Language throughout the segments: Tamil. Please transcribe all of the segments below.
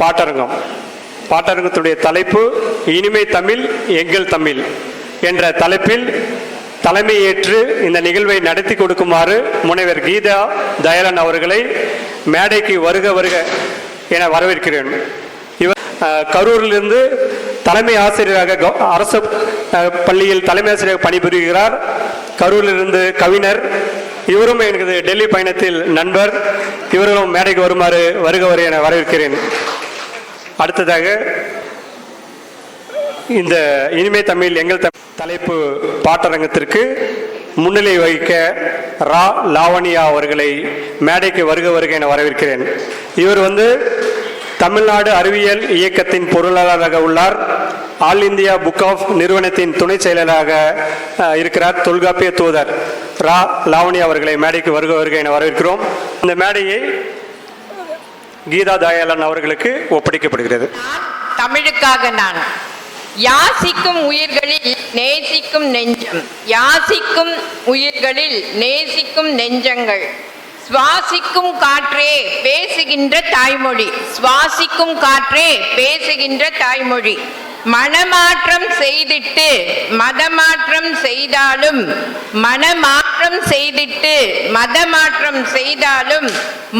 பாட்டரங்கம். பாட்டரங்கத்துடைய தலைப்பு இனிமை தமிழ் எங்கள் தமிழ் என்ற தலைப்பில் தலைமை ஏற்று இந்த நிகழ்வை நடத்தி கொடுக்குமாறு முனைவர் கீதா தயாளன் அவர்களை மேடைக்கு வருக வருக என வரவேற்கிறேன். இவர் கரூரிலிருந்து தலைமை ஆசிரியராக அரசு பள்ளியில் தலைமை ஆசிரியராக பணிபுரிகிறார். கரூரிலிருந்து கவிஞர் இவரும் எனக்கு டெல்லி பயணத்தில் நண்பர். இவர்களும் மேடைக்கு வருமாறு வருக வருக என வரவேற்கிறேன். அடுத்ததாக இந்த இனிமை தமிழ் எங்கள் தமிழ் தலைப்பு பாட்டரங்கத்திற்கு முன்னிலை வகிக்க ரா லாவணியா அவர்களை மேடைக்கு வருக வருக என வரவேற்கிறேன். இவர் வந்து தமிழ்நாடு அறிவியல் இயக்கத்தின் பொருளாளராக உள்ளார். ஆல் இந்தியா புக் ஆஃப் நிறுவனத்தின் துணை செயலராக இருக்கிறார் தொல்காப்பிய தூதர் ரா லாவணி அவர்களை மேடைக்கு வருக வருக என வரவேற்கிறோம். இந்த மேடையை கீதா தயாளன் அவர்களுக்கு ஒப்படைக்கப்படுகிறது. தமிழுக்காக நான். யாசிக்கும் உயிர்களில் நேசிக்கும் நெஞ்சம். யாசிக்கும் உயிர்களில் நேசிக்கும் நெஞ்சங்கள். சுவாசிக்கும் காற்றே பேசுகின்ற தாய்மொழி. சுவாசிக்கும் காற்றே பேசுகின்ற தாய்மொழி. மனமாற்றம் செய்திட்டு மதமாற்றம் செய்தாலும் மனமாற்றம் செய்திட்டு மதமாற்றம் செய்தாலும்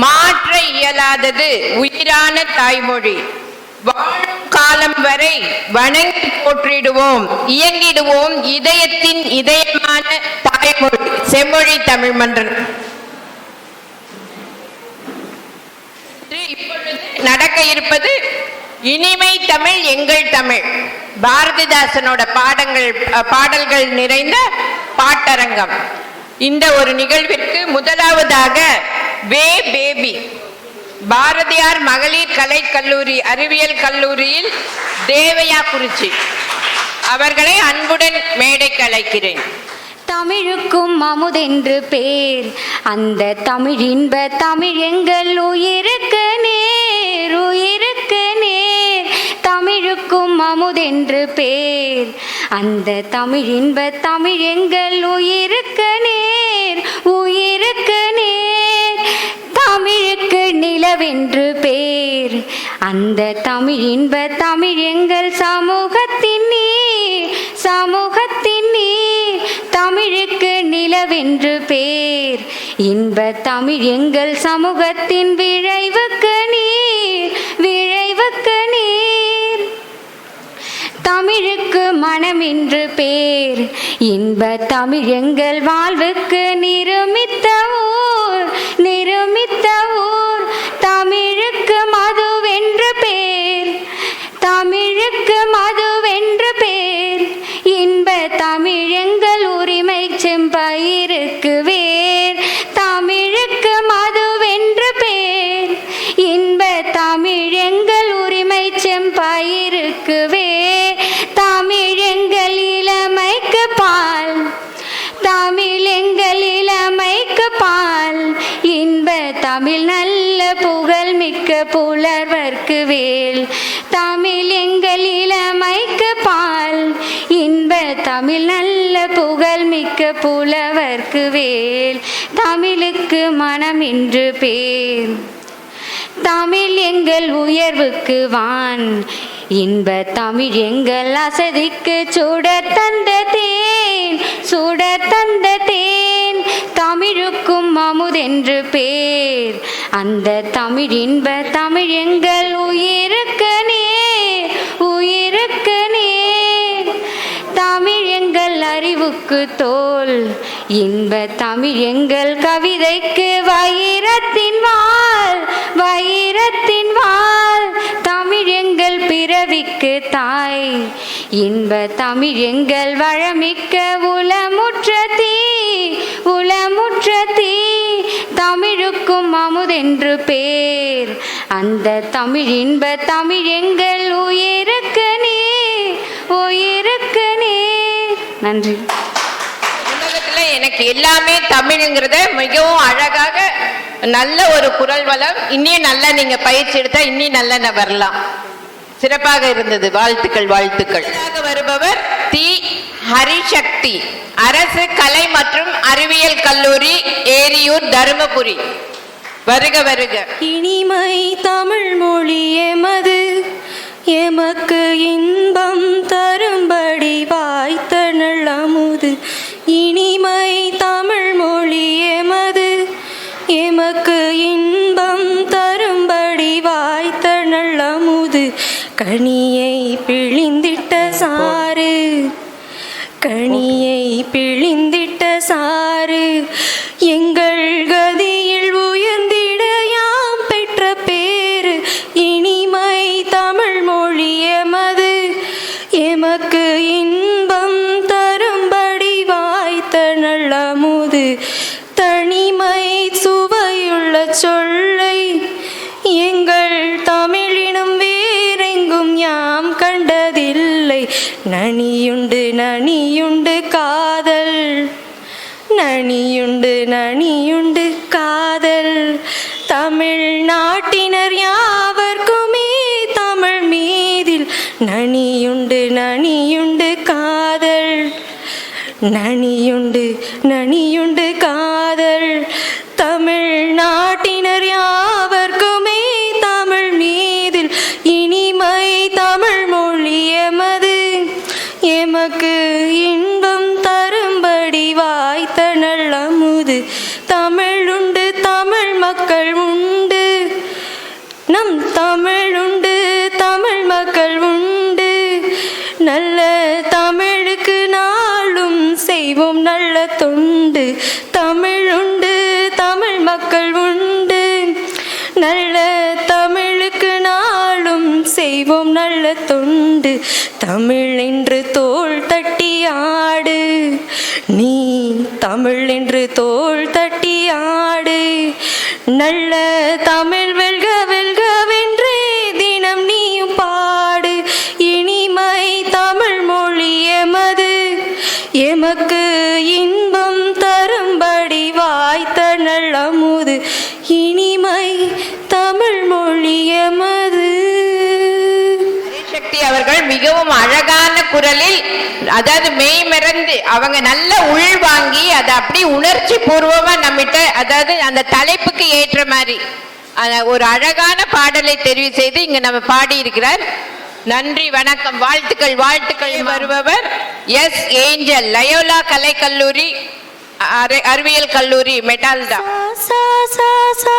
மாற்ற இயலாதது உயிரான தாய்மொழி. வாழும் காலம் வரை வணங்கி போற்றிடுவோம் இயங்கிடுவோம் இதயத்தின் இதயமான தாய்மொழி. செம்மொழி தமிழ் மன்றம். நடக்க இருப்பது இனிமை தமிழ் எங்கள் தமிழ். பாரதிதாசனோட பாடங்கள் பாடல்கள் நிறைந்த பாட்டரங்கம். இந்த ஒரு நிகழ்விற்கு முதலாவதாக வே பேபி. பாரதியார் மகளிர் கலை கல்லூரி அறிவியல் கல்லூரியில் தேவையா குறிச்சி அவர்களை அன்புடன் மேடைக்கு அழைக்கிறேன். தமிழுக்கும் அமுதென்று பேர். அந்த தமிழ் இன்ப தமிழ் எங்கள் உயிருக்கு நீ தமிழுக்கும் அமுதென்று பேர். அந்த தமிழ் இன்ப தமிழ் எங்கள் உயிருக்கு நேர் உயிருக்கு நேர். தமிழுக்கு நிலவென்று பேர். அந்த தமிழ் இன்ப தமிழ் எங்கள் சமூகத்தின் நீர் சமூகத்தின் நீர். தமிழுக்கு நிலவென்று பேர். இன்ப தமிழ் எங்கள் சமூகத்தின் விழைவுக்கு நீர். தமிழுக்கு மனம் என்று பேர். இன்ப தமிழ் எங்கள் வாழ்வுக்கு நிருமித்த ஊர் நிருமித்த ஊர் மிக்க புலர்வர்க்கு வேல். தமிழ் எங்கள் இளமைக்கு பால். இன்ப தமிழ் நல்ல புகழ் மிக்க புலவர்க்கு வேல். தமிழுக்கு மனம் என்று பேர். தமிழ் எங்கள் உயர்வுக்கு வான். இன்ப தமிழ் எங்கள் அசதிக்கு சுடர் தந்த தேன். சுடர் தந்த தேன். தமிழுக்கும் அமுதென்று பேர். அந்த தமிழ் இன்ப தமிழ் எங்கள் உயிருக்கு நேர் உயிருக்கு நேர் தமிழ் எங்கள் அறிவுக்கு தோல் இன்ப தமிழ் எங்கள் கவிதைக்கு வைரத்தின் வாள் வைரத்தின் வாள். பிறவிக்கு தாய். இன்ப தமிழ் எங்கள் வளமிக்க உலமுற்ற தீ. உலமுற்ற தீ. தமிழுக்கும் அமுதென்று பேர். அந்த தமிழ் இன்ப தமிழ் எங்கள் உயிருக்கு நீ உயிருக்கு நீ நன்றி. உலகத்துல எனக்கு எல்லாமே தமிழுங்கிறத மிகவும் அழகாக நல்ல ஒரு குரல் வளம். இன்னும் நல்லா நீங்க பயிற்சி எடுத்தா இன்னும் நல்லா நான் வரலாம் சிறப்பாக இருந்தது. வாழ்த்துக்கள் வாழ்த்துக்கள். வருபவர் தி ஹரிசக்தி. அரசு கலை மற்றும் அறிவியல் கல்லூரி ஏரியூர் தருமபுரி. வருக வருக. இனிமை தமிழ் மொழி எமது. எமக்கு இன்பம் தரும்படி வாய்த்த நல்லமுது. இனிமை தமிழ் மொழி எமது. எமக்கு இன்பம் கனியை பிழிந்திட்ட சாறு. கனியை பிழிந்திட்ட சாறு. நனியுண்டு நனியுண்டு காதல் தமிழ்நாட்டினர் யார்? தொண்டு தமிழ் என்று தோள் தட்டி ஆடு. நீ தமிழ் என்று தோல் தட்டி ஆடு. நல்ல தமிழ் வெல்க வெல்கவென்றே தினம் நீயும் பாடு. இனிமை தமிழ் மொழி எமது. எமக்கு இன்பம் தரும்படி வாய்த்த நல்லமுது. இனிமை தமிழ் மொழி எமது. அவர்கள் மிகவும் அழகான குரலில் அதாவது மெய் மறந்து அவங்க நல்ல உள் வாங்கி அதை அப்படி உணர்ச்சி பூர்வமா நம்மிட்ட அதாவது அந்த தலைப்புக்கு ஏற்ற மாதிரி ஒரு அழகான பாடலை தெரிவு செய்து இங்க நம்ம பாடி இருக்கிறார் நன்றி வணக்கம் வாழ்த்துக்கள் வாழ்த்துக்கள் வருபவர். எஸ் ஏஞ்சல் லயோலா கலைக்கல்லூரி அரை- அறிவியல் கல்லூரி மெட்டால்டா. சா சா சா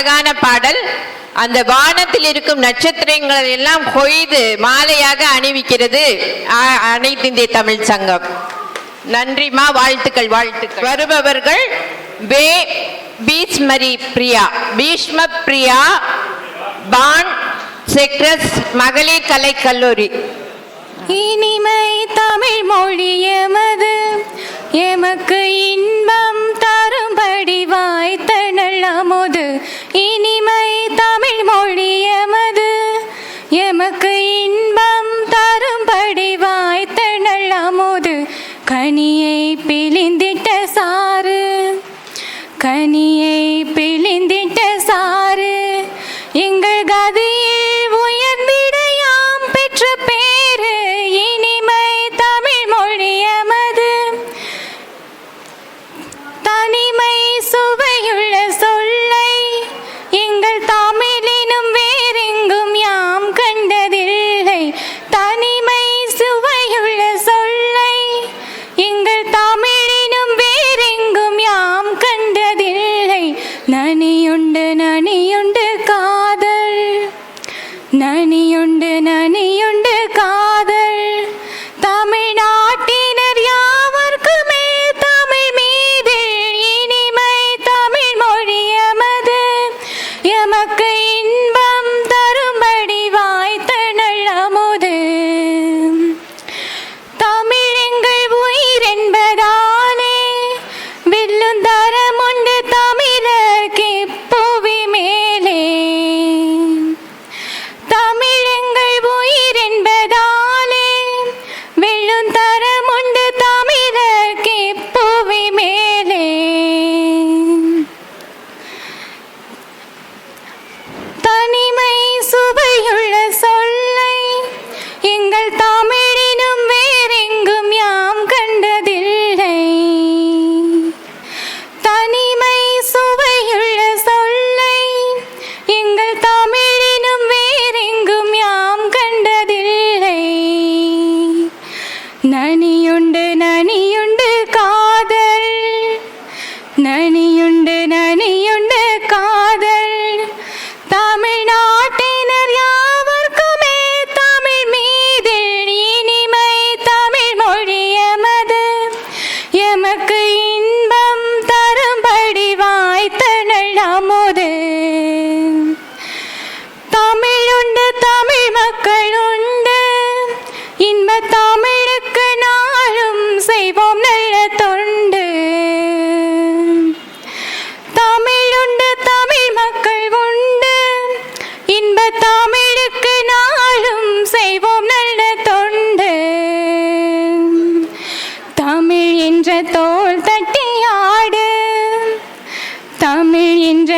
அழகான பாடல். அந்த வானத்தில் இருக்கும் நட்சத்திரங்கள் எல்லாம் கொய்து மாலையாக அணிவிக்கிறது. அனைத்து இந்திய தமிழ் சங்கம். நன்றிமா வாழ்த்துக்கள் வாழ்த்துக்கள். வருபவர்கள் பே பீஷ்மரி பிரியா. பீஷ்ம பிரியா பான் செக்ரஸ் மகளிர் கலை கல்லூரி. இனிமை தமிழ் மொழி எமது. எமக்கு இன்பம் தரும்படி வாய்த்தனல் அமுது. இனிமை தமிழ் மொழி எமது எமக்கு இன்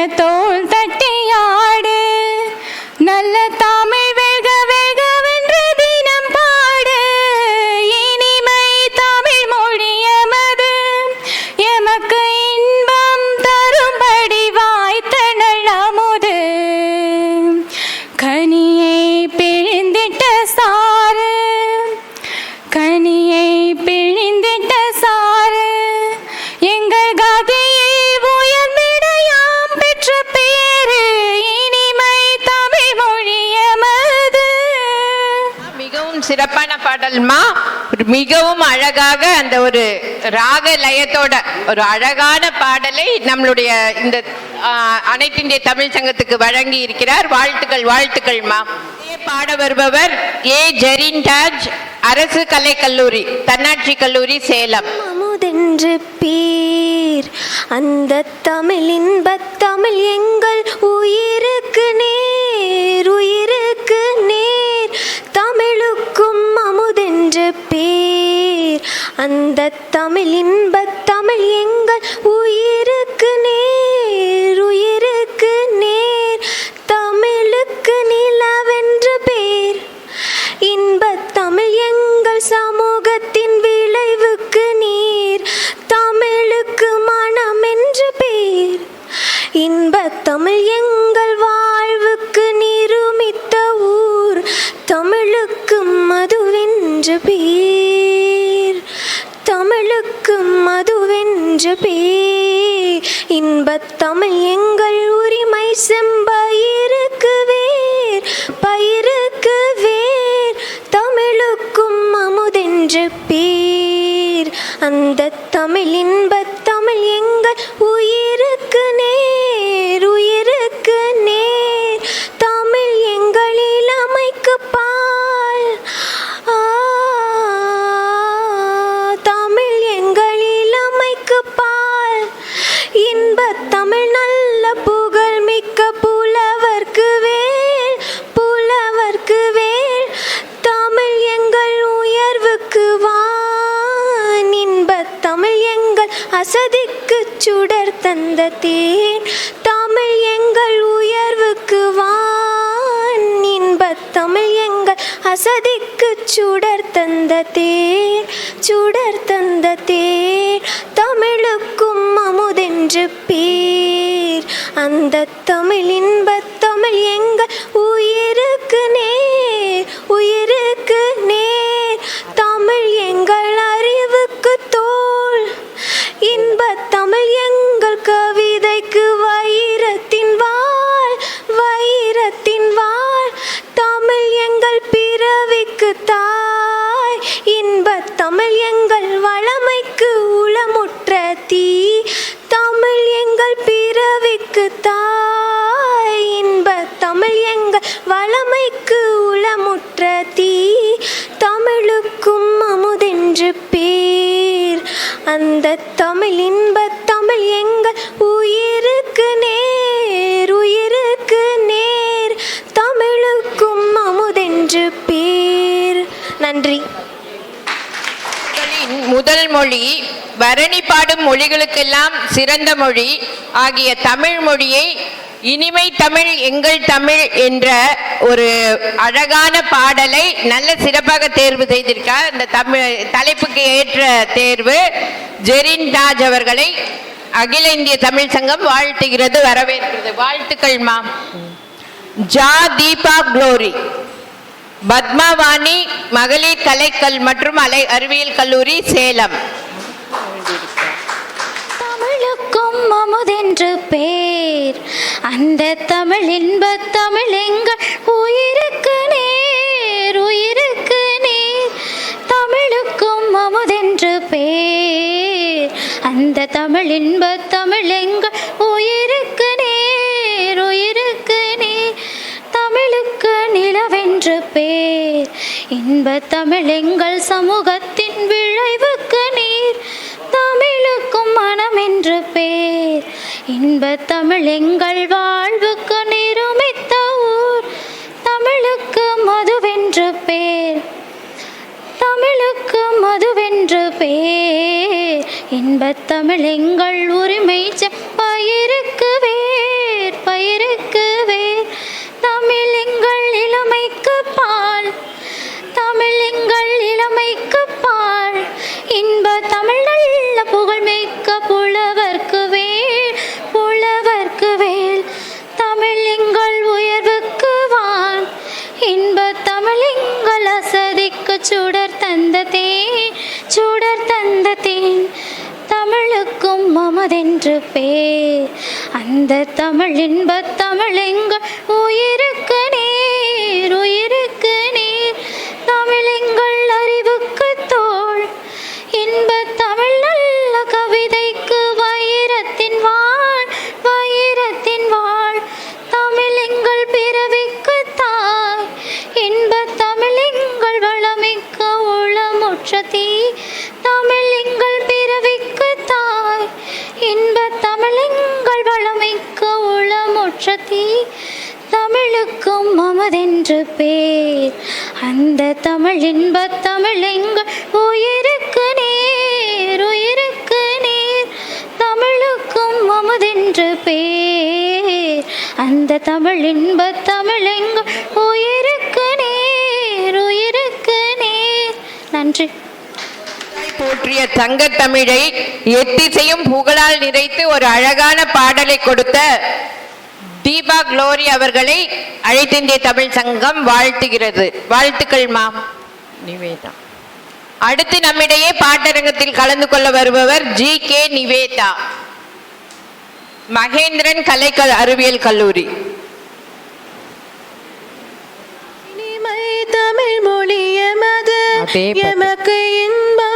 nieto. ஆல்மா மிகவும் அழகாக அந்த ஒரு ராக லயத்தோட ஒரு அழகான பாடலை நம்மளுடைய இந்த அனைத்திந்திய தமிழ் சங்கத்துக்கு வழங்கி இருக்கிறார். வாழ்த்துக்கள் வாழ்த்துக்கள் மா. பாட வருபவர் ஏ ஜெரின்டாஜ் அரசு கலை கல்லூரி தன்னாட்சி கல்லூரி சேலம். அமுதென்று பீர் அந்த தமிழின் பத்தமிழ் எங்கள் உயிருக்கு நேர் தமிழ் இன்பத் தமிழ் எங்க அந்த தமிழ் அமுதென்று பேர் அந்த தமிழ் இன்பத் தமிழ் எங்கள் உயிருக்கு நே உங்களின் முதல் மொழி வரணி பாடும் மொழிகளுக்கெல்லாம் சிறந்த மொழி ஆகிய தமிழ் மொழியை இனிமை தமிழ் எங்கள் தமிழ் என்ற ஒரு அழகான பாடலை நல்ல சிறப்பாக தேர்வு செய்திருக்கார். இந்த தமிழ் தலைப்புக்கு ஏற்ற தேர்வு ஜெரின் ராஜ் அவர்களை அகில இந்திய தமிழ் சங்கம் வாழ்த்துகிறது வரவேற்கிறது. வாழ்த்துக்கள் மாம். ஜா தீபா குளோரி. பத்மாவாணி மகளிர் கலைக்கல் மற்றும் அலை அறிவியல் கல்லூரி சேலம். தமிழுக்கும் அமுதென்று பேர். அந்த தமிழ் இன்ப தமிழ் எங்கள் உயிருக்கு நேர் உயிருக்கு நேர். தமிழுக்கும் அமுதென்று பேர். அந்த தமிழ் இன்ப தமிழ் எங்கள் உயிருக்கு நேர் உயிருக்கு பேர் இன்ப தமிழ் எங்கள் சமூகத்தின் விளைவுக்கு நீர். தமிழுக்கும் மனம் என்று பேர். இன்ப தமிழ் எங்கள் வாழ்வுக்கு நிருமித்த ஊர். தமிழுக்கு மதுவென்று பேர். தமிழுக்கு மதுவென்று பேர். இன்ப தமிழ் எங்கள் உரிமை பயிருக்கு வேர். பயிருக்கு பால் தமிழ் எங்கள் இளமைக்கு பால். இன்ப தமிழ் நல்ல புகழ்மிக்க புலவர்க்கு வேல் புலவர்க்கு வேல். தமிழ் எங்கள் உயர்வுக்கு வான். இன்ப தமிழ் எங்கள் அசதிக்கு சுடர் தந்த தேன் சுடர் தந்த தேன். தமிழுக்கும் மமதென்று பேர். அந்த தமிழ் இன்ப தமிழ் எங்கள் உயிருக்கு நன்றி. போற்றிய தங்க தமிழை எத்திசையும் புகழால் நிறைத்து ஒரு அழகான பாடலை கொடுத்த தீபா குளோரி அவர்களை அழைத்திந்திய தமிழ் சங்கம் வாழ்த்துகிறது. வாழ்த்துக்கள் மாம். நிவேதா. அடுத்து நம்மிடையே பாட்டரங்கத்தில் கலந்து கொள்ள வருபவர் ஜி கே நிவேதா. மகேந்திரன் கலை கல்- அறிவியல் கல்லூரி. இனிமை தமிழ் மொழி எமது அதே பாட்டு. எமக்கு இன்பம்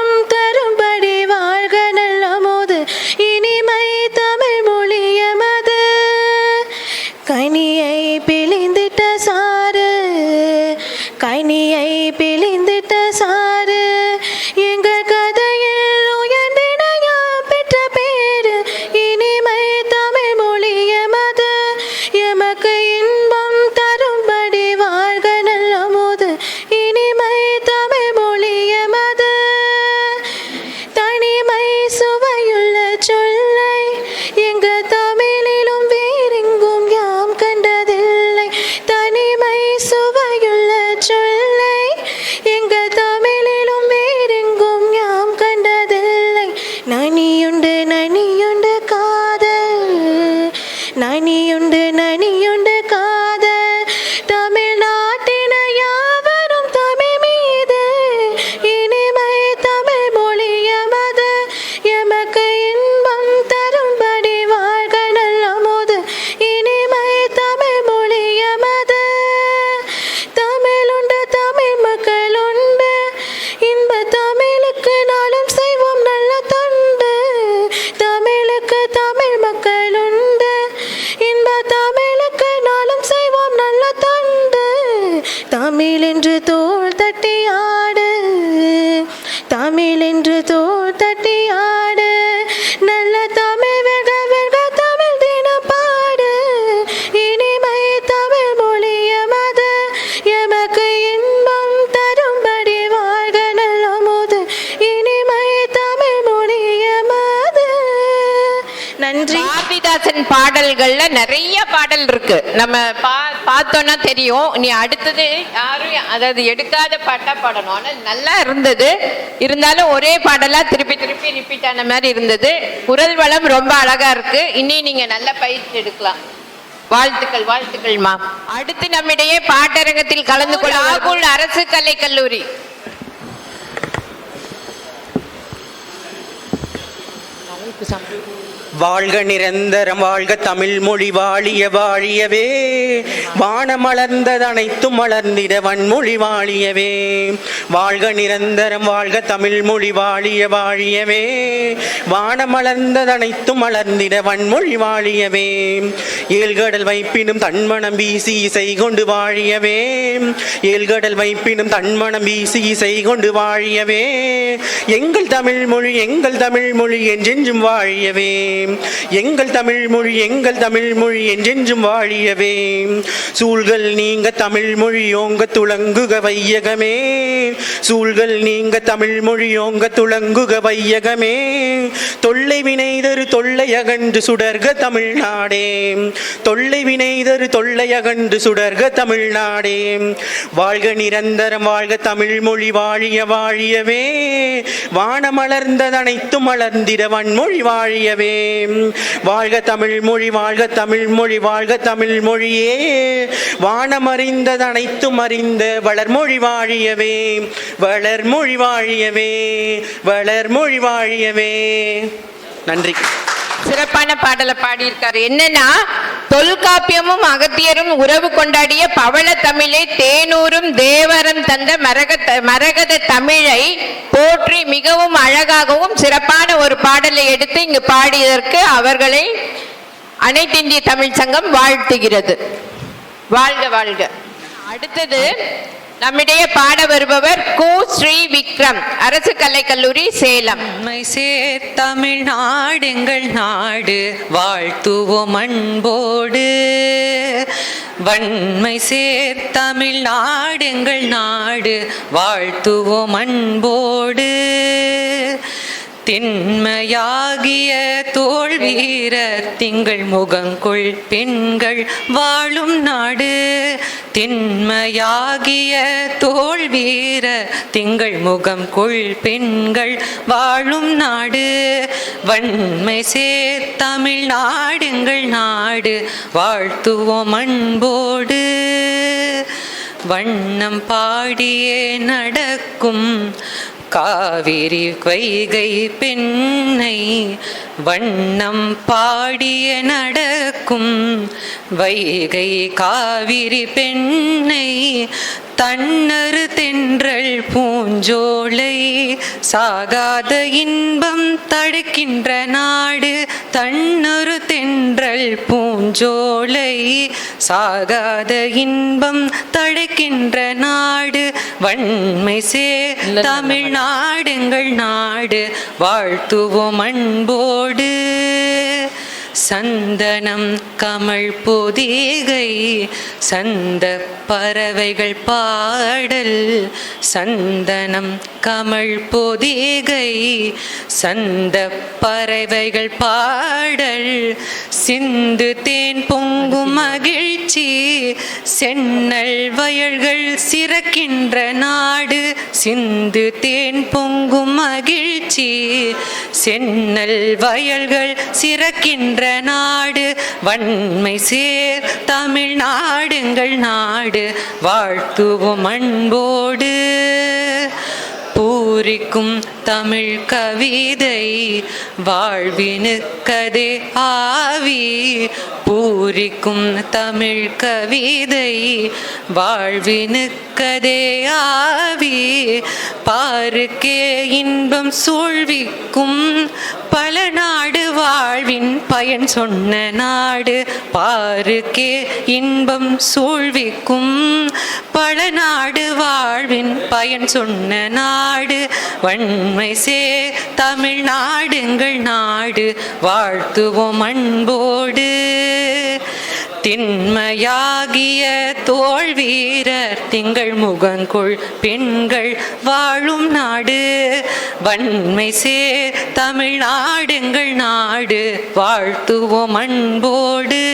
இருக்கு. நம்ம பா பார்த்தோம்னா தெரியும். நீ அடுத்தது யாரும் அதாவது எடுக்காத பாட்டா பாடணும். ஆனா நல்லா இருந்தது. இருந்தாலும் ஒரே பாடலா திருப்பி திருப்பி ரிப்பீட் ஆன மாதிரி இருந்தது. குரல் வளம் ரொம்ப அழகா இருக்கு. இனி நீங்க நல்ல பயிற்சி எடுக்கலாம். வாழ்த்துக்கள் வாழ்த்துக்கள் மா. அடுத்து நம்மிடையே பாட்டரங்கத்தில் கலந்து கொள்ள ஆகுள் அரசு கலை கல்லூரி. வாழ்க நிரந்தரம் வாழ்க தமிழ் மொழி வாழிய வாழியவே. வானமலர்ந்தது அனைத்தும் மலர்ந்திட வன்மொழி வாழியவே. வாழ்க நிரந்தரம் வாழ்க தமிழ் மொழி வாழிய வாழியவே. வானமலர்ந்தது அனைத்தும் மலர்ந்திட வன்மொழி வாழியவே. ஏழ்கடல் வைப்பினும் தன்மனம் வீசி இசை கொண்டு வாழியவே. ஏழ்கடல் வைப்பினும் தன்மனம் வீசி இசை கொண்டு வாழியவே. எங்கள் தமிழ் மொழி எங்கள் தமிழ் மொழி என்றென்றும் வாழியவே. எங்கள் தமிழ் மொழி எங்கள் தமிழ் மொழி என்றென்றும் வாழியவே. சூழ்கள் நீங்க தமிழ் ஓங்க துளங்குக வையகமே. சூழ்கள் நீங்க தமிழ் ஓங்க துளங்குக வையகமே. தொல்லை வினைதரு தொல்லை அகன்று சுடர்க தமிழ்நாடே. தொல்லை வினைதரு தொல்லை அகன்று சுடர்க தமிழ்நாடே. வாழ்க நிரந்தரம் வாழ்க தமிழ் மொழி வாழிய வாழியவே. வானமலர்ந்ததனைத்தும் மலர்ந்திட வன்மொழி வாழியவே. வாழ்க தமிழ் மொழி வாழ்க தமிழ் மொழி வாழ்க தமிழ் மொழியே. வானமறிந்தது அனைத்தும் அறிந்த வளர்மொழி வாழியவே. வளர்மொழி வாழியவே. வளர்மொழி வாழியவே. நன்றி. சிறப்பான பாடலை பாடியிருக்காரு. என்னன்னா தொல்காப்பியமும் அகத்தியரும் உறவு கொண்டாடிய பவள தமிழை தேனூரும் தேவரம் தந்த மரக மரகத தமிழை போற்றி மிகவும் அழகாகவும் சிறப்பான ஒரு பாடலை எடுத்து இங்கு பாடியதற்கு அவர்களை அனைத்திந்திய தமிழ் சங்கம் வாழ்த்துகிறது. வாழ்க வாழ்க. அடுத்தது நம்மிடையே பாட வருபவர் கு. ஸ்ரீ விக்ரம் அரசு கலைக்கல்லூரி சேலம். உண்மை சேர் தமிழ்நாடெங்கள் நாடு வாழ்த்துவோம் அன்போடு. வன்மை சேர் தமிழ்நாடெங்கள் நாடு வாழ்த்துவோம் அன்போடு. திண்மையாகிய தோல் வீர திங்கள் முகங்கொள் பெண்கள் வாழும் நாடு. திண்மையாகிய தோல் வீர திங்கள் முகம் கொள் பெண்கள் வாழும் நாடு. வன்மை சேர் தமிழ்நாடுங்கள் நாடு. வாழ்த்துவோம் அன்போடு. வண்ணம் பாடியே நடக்கும் காவிரி வைகை பெண்ணை வண்ணம் பாடிய நடக்கும் வைகை காவிரி பெண்ணை தன்னறு தென்றல் பூஞ்சோலை சாகாத இன்பம் தடுக்கின்ற நாடு தன்னொரு தென்றல் பூஞ்சோலை சாகாத இன்பம் தடுக்கின்ற நாடு வன்மை சே தமிழ்நாடுங்கள் நாடு வாழ்த்துவோம் அன்போடு. சந்தனம் கமல் பொதிகை சந்த பறவைகள் பாடல் சந்தனம் கமல் பொதிகை சந்த பறவைகள் பாடல் சிந்து தேன் பொங்கும் மகிழ்ச்சி சென்னல் வயல்கள் சிறக்கின்ற நாடு சிந்து தேன் பொங்கும் மகிழ்ச்சி சென்னல் வயல்கள் சிறக்கின்ற நாடு வன்மை சேர் தமிழ்நாடுங்கள் நாடு வாழ்த்துவோம் அன்போடு. குறிக்கும் தமிழ் கவிதை வாழ்வினுக்கதே ஆவி. பூரிக்கும் தமிழ் கவிதை வாழ்வினுக்கதே ஆவி. பாருக்கே இன்பம் சூழ்விக்கும் பல நாடு வாழ்வின் பயன் சொன்ன நாடு. பாருக்கே இன்பம் சூழ்விக்கும் பல நாடு வாழ்வின் பயன் சொன்ன நாடு. வன்மை சே தமிழ்நாடுங்கள் நாடு வாழ்த்துவோம் அன்போடு. திண்மையாகிய தோல் வீரர் திங்கள் முகங்கொள் பெண்கள் வாழும் நாடு. வன்மை சேர் தமிழ்நாடுங்கள் நாடு வாழ்த்துவோம் அன்போடு.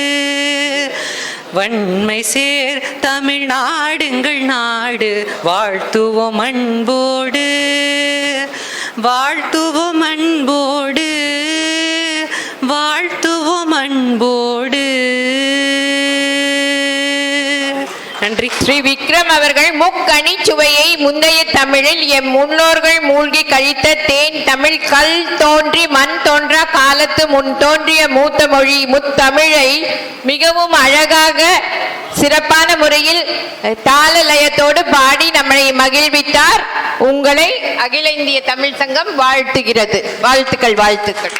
வன்மை சேர் தமிழ்நாடுங்கள் நாடு. வாழ்த்துவோம் அன்போடு. வாழ்த்துவோம் அன்போடு. வாழ்த்துவோம் அன்போடு. அவர்கள் முக்கணி சுவையை முந்தைய தமிழில் எம் முன்னோர்கள் மூழ்கி கழித்த தேன் தமிழ் கல் தோன்றி மண் தோன்றா காலத்து முன் தோன்றிய மூத்த மொழி முத்தமிழை மிகவும் அழகாக சிறப்பான முறையில் அஹ், தாள லயத்தோடு பாடி நம்மை மகிழ்வித்தார். உங்களை அகில இந்திய தமிழ் சங்கம் வாழ்த்துகிறது. வாழ்த்துக்கள் வாழ்த்துக்கள்.